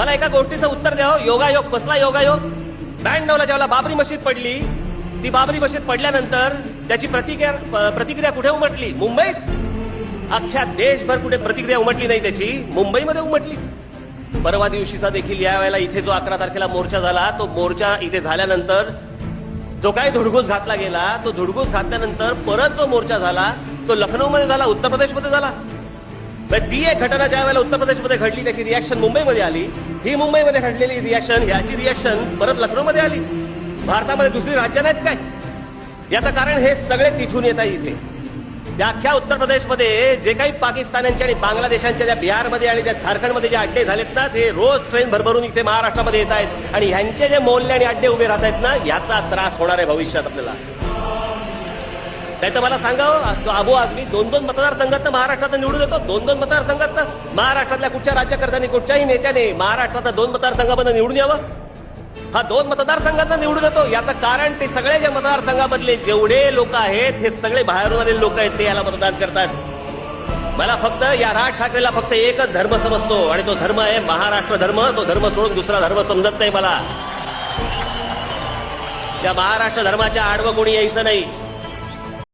मला एका गोष्टीचं उत्तर द्यावं? योगायोग कसला योगायोग? ब्याण्णवला ज्यावेळेला बाबरी मशीद पडली ती बाबरी मशीद पडल्यानंतर त्याची प्रतिक्रिया प्रतिक्रिया कुठे उमटली? मुंबईत? अख्ख्या देशभर कुठे प्रतिक्रिया उमटली नाही त्याची? मुंबईमध्ये उमटली. परवा दिवशीचा देखील या वेळेला इथे जो अकरा तारखेला मोर्चा झाला तो मोर्चा इथे झाल्यानंतर जो काही धुडगूस घातला गेला तो धुडगूस घातल्यानंतर परत जो मोर्चा झाला तो लखनौमध्ये झाला उत्तर प्रदेशमध्ये झाला. ती एक घटना ज्या वेळेला उत्तर प्रदेशमध्ये घडली त्याची रिॲक्शन मुंबईमध्ये आली. ही मुंबईमध्ये घडलेली रिॲक्शन याची रिॲक्शन परत लखनौमध्ये आली. भारतामध्ये दुसरी राज्य नाहीत काय? याचं कारण हे सगळे तिथून येत आहे इथे. या अख्ख्या उत्तर प्रदेशमध्ये जे काही पाकिस्तान्यांच्या आणि बांगलादेशांच्या ज्या बिहारमध्ये आणि त्या झारखंडमध्ये जे अड्डे झालेत ना ते रोज ट्रेन भरभरून इथे महाराष्ट्रामध्ये येत आहेत. आणि ह्यांचे जे मोलले आणि अड्डे उभे राहत आहेत ना याचा त्रास होणार आहे भविष्यात आपल्याला. नाही तर मला सांगावं तो अबो आजमी दोन दोन मतदारसंघात महाराष्ट्रात निवडून येतो. दोन दोन मतदारसंघात महाराष्ट्रातल्या कुठच्या राज्यकर्त्यांनी कुठच्याही नेत्याने महाराष्ट्राचा दोन मतदारसंघामध्ये निवडून यावं? हा दोन मतदारसंघात निवडून येतो याचं कारण ते सगळे जे मतदारसंघामधले जेवढे लोक आहेत हे सगळे बाहेरून आलेले लोक आहेत ते याला मतदान करतात. मला फक्त या राज ठाकरेला फक्त एकच धर्म समजतो आणि तो धर्म आहे महाराष्ट्र धर्म. तो धर्म सोडून दुसरा धर्म समजत नाही मला. त्या महाराष्ट्र धर्माच्या आडवं कोणी यायचं नाही.